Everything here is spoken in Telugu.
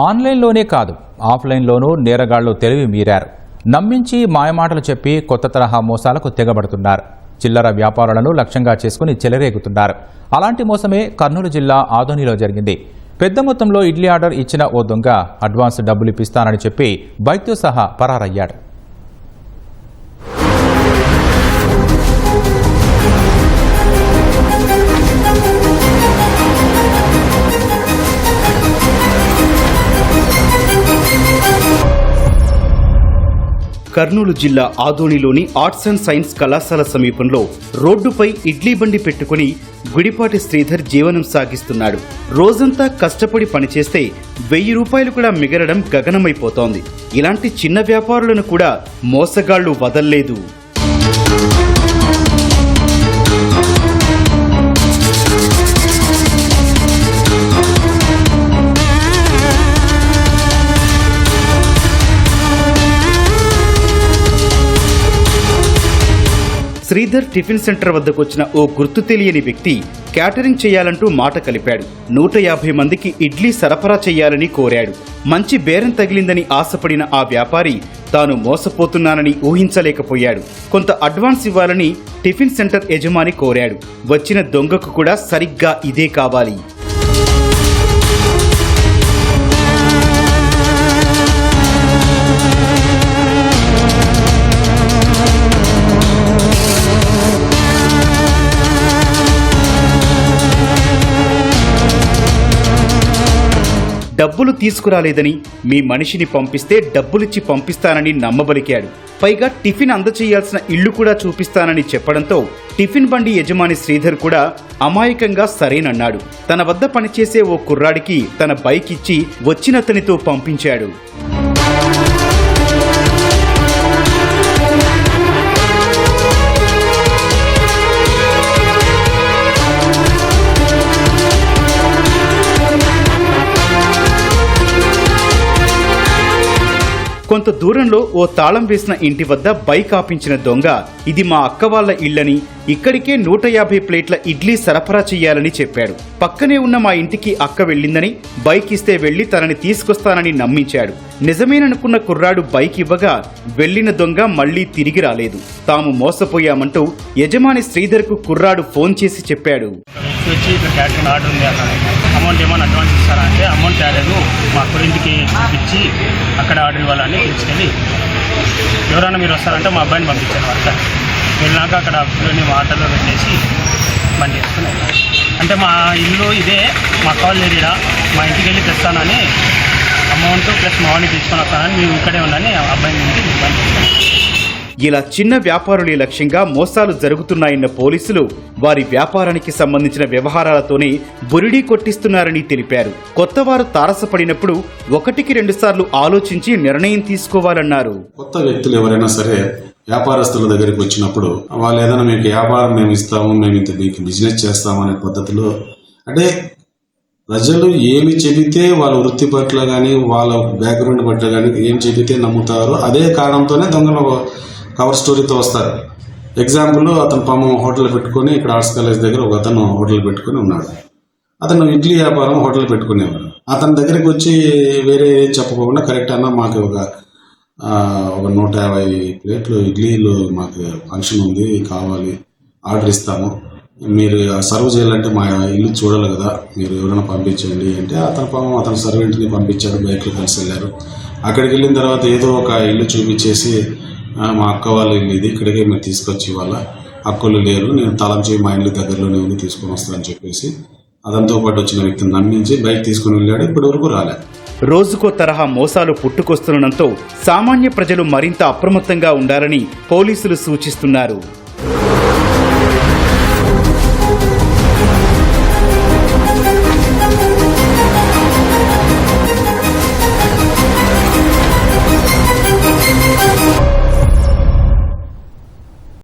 ఆన్లైన్లోనే కాదు ఆఫ్లైన్లోనూ నేరగాళ్ళు తెలివి మీరారు. నమ్మించి మాయమాటలు చెప్పి కొత్త తరహా మోసాలకు తెగబడుతున్నారు. చిల్లర వ్యాపారాలను లక్ష్యంగా చేసుకుని చెలరేగుతున్నారు. అలాంటి మోసమే కర్నూలు జిల్లా ఆదోనిలో జరిగింది. పెద్ద మొత్తంలో ఇడ్లీ ఆర్డర్ ఇచ్చిన ఓ దొంగ అడ్వాన్స్ డబ్బులు ఇప్పిస్తానని చెప్పి బైక్తో సహా పరారయ్యాడు. కర్నూలు జిల్లా ఆదోనిలోని ఆర్ట్స్ అండ్ సైన్స్ కళాశాల సమీపంలో రోడ్డుపై ఇడ్లీ బండి పెట్టుకుని గుడిపాటి శ్రీధర్ జీవనం సాగిస్తున్నాడు. రోజంతా కష్టపడి పనిచేస్తే వెయ్యి రూపాయలు కూడా మిగలడం గగనమైపోతోంది. ఇలాంటి చిన్న వ్యాపారులను కూడా మోసగాళ్ళు వదల్లేదు. శ్రీధర్ టిఫిన్ సెంటర్ వద్దకు వచ్చిన ఓ గుర్తు తెలియని వ్యక్తి క్యాటరింగ్ చేయాలంటూ మాట కలిపాడు. నూట యాభై మందికి ఇడ్లీ సరఫరా చేయాలని కోరాడు. మంచి బేరం తగిలిందని ఆశపడిన ఆ వ్యాపారి తాను మోసపోతున్నానని ఊహించలేకపోయాడు. కొంత అడ్వాన్స్ ఇవ్వాలని టిఫిన్ సెంటర్ యజమాని కోరాడు. వచ్చిన దొంగకు కూడా సరిగ్గా ఇదే కావాలి. డబ్బులు తీసుకురాలేదని మీ మనిషిని పంపిస్తే డబ్బులిచ్చి పంపిస్తానని నమ్మబలికాడు. పైగా టిఫిన్ అందచేయాల్సిన ఇల్లు కూడా చూపిస్తానని చెప్పడంతో టిఫిన్ బండి యజమాని శ్రీధర్ కూడా అమాయకంగా సరేనన్నాడు. తన వద్ద పనిచేసే ఓ కుర్రాడికి తన బైక్ ఇచ్చి వచ్చినతనితో పంపించాడు. కొంత దూరంలో ఓ తాళం వేసిన ఇంటి వద్ద బైక్ ఆపించిన దొంగ ఇది మా అక్క వాళ్ళ ఇల్లని ఇక్కడికే నూట యాభై ప్లేట్ల ఇడ్లీ సరఫరా చేయాలని చెప్పాడు. పక్కనే ఉన్న మా ఇంటికి అక్క వెళ్ళిందని బైక్ ఇస్తే వెళ్ళి తనని తీసుకొస్తానని నమ్మించాడు. నిజమేననుకున్న కుర్రాడు బైక్ ఇవ్వగా వెళ్ళిన దొంగ మళ్ళీ తిరిగి రాలేదు. తాము మోసపోయామంటూ యజమాని శ్రీధర్కు కుర్రాడు ఫోన్ చేసి చెప్పాడు. ఉంది అమౌంట్ ఏమైనా అడ్వాన్స్ ఇస్తారా అంటే అమౌంట్ తేలేదు మా అక్కడింటికి ఇచ్చి అక్కడ ఆర్డర్ ఇవ్వాలని తీసుకెళ్ళి ఎవరైనా మీరు వస్తారంటే మా అబ్బాయిని పంపించారు వర్క వెళ్ళినాక అక్కడ అబ్బాయిని వాటర్లో పెట్టేసి బండి వేసుకున్నాం అంటే మా ఇల్లు ఇదే మా కాల్ ఏరియా. మా ఇంటికి వెళ్ళి తెస్తానని అమౌంట్ ప్లస్ మా వాడిని తీసుకొని వస్తానని మేము ఇక్కడే ఉన్నాని ఆ అబ్బాయిని ఇంటికి బండి ఇలా చిన్న వ్యాపారులే లక్ష్యంగా మోసాలు జరుగుతున్నాయన్న పోలీసులు వారి వ్యాపారానికి సంబంధించిన వ్యవహారాలతోనే బురిడీ కొట్టిస్తున్నారని తెలిపారు. కొత్తవారు తారసపడినప్పుడు ఒకటికి రెండుసార్లు ఆలోచించి నిర్ణయం తీసుకోవాలన్నారు. కొత్త వ్యక్తులు ఎవరైనా సరే వ్యాపారస్తుల దగ్గరికి వచ్చినప్పుడు వాళ్ళు ఏదైనా మీకు వ్యాపారం మేము ఇస్తాము మేము ఇంత మీకు బిజినెస్ చేస్తాము అనే పద్ధతిలో అంటే ప్రజలు ఏమి చెబితే వాళ్ళ వృత్తి పట్ల కానీ వాళ్ళ బ్యాక్గ్రౌండ్ పట్ల కానీ ఏం చెబితే నమ్ముతారో అదే కారణంతోనే దొంగలు కవర్ స్టోరీతో వస్తారు. ఎగ్జాంపుల్ అతను పాపం హోటల్ పెట్టుకొని ఇక్కడ ఆర్ట్స్ కాలేజ్ దగ్గర ఒక అతను హోటల్ పెట్టుకొని ఉన్నాడు. అతను ఇడ్లీ వ్యాపారం హోటల్ పెట్టుకునేవాడు. అతని దగ్గరికి వచ్చి వేరే చెప్పకుండా కరెక్ట్ అన్న మాకు ఒక ఒక నూట యాభై ప్లేట్లు ఇడ్లీలు మాకు ఫంక్షన్ ఉంది కావాలి ఆర్డర్ ఇస్తాము. మీరు సర్వ్ చేయాలంటే మా ఇల్లు చూడాలి కదా మీరు ఎవరైనా పంపించండి అంటే అతను పాపం అతను సర్వెంట్ని పంపించాడు బైక్లో కలిసి వెళ్ళారు. అక్కడికి వెళ్ళిన తర్వాత ఏదో ఒక ఇల్లు చూపించేసి మా అక్క వాళ్ళ ఇల్లు ఇది ఇక్కడికే మీరు తీసుకొచ్చి ఇవాళ అక్కలు లేరు నేను తలం చేయి మా ఇల్లు దగ్గరలోనే ఉంది తీసుకొని వస్తానని చెప్పేసి అతనితో పాటు వచ్చిన వ్యక్తిని నమ్మించి బైక్ తీసుకుని వెళ్ళాడు ఇప్పటి వరకు రాలేదు. రోజుకో తరహా మోసాలు పుట్టుకొస్తుండటంతో సామాన్య ప్రజలు మరింత అప్రమత్తంగా ఉండాలని పోలీసులు సూచిస్తున్నారు.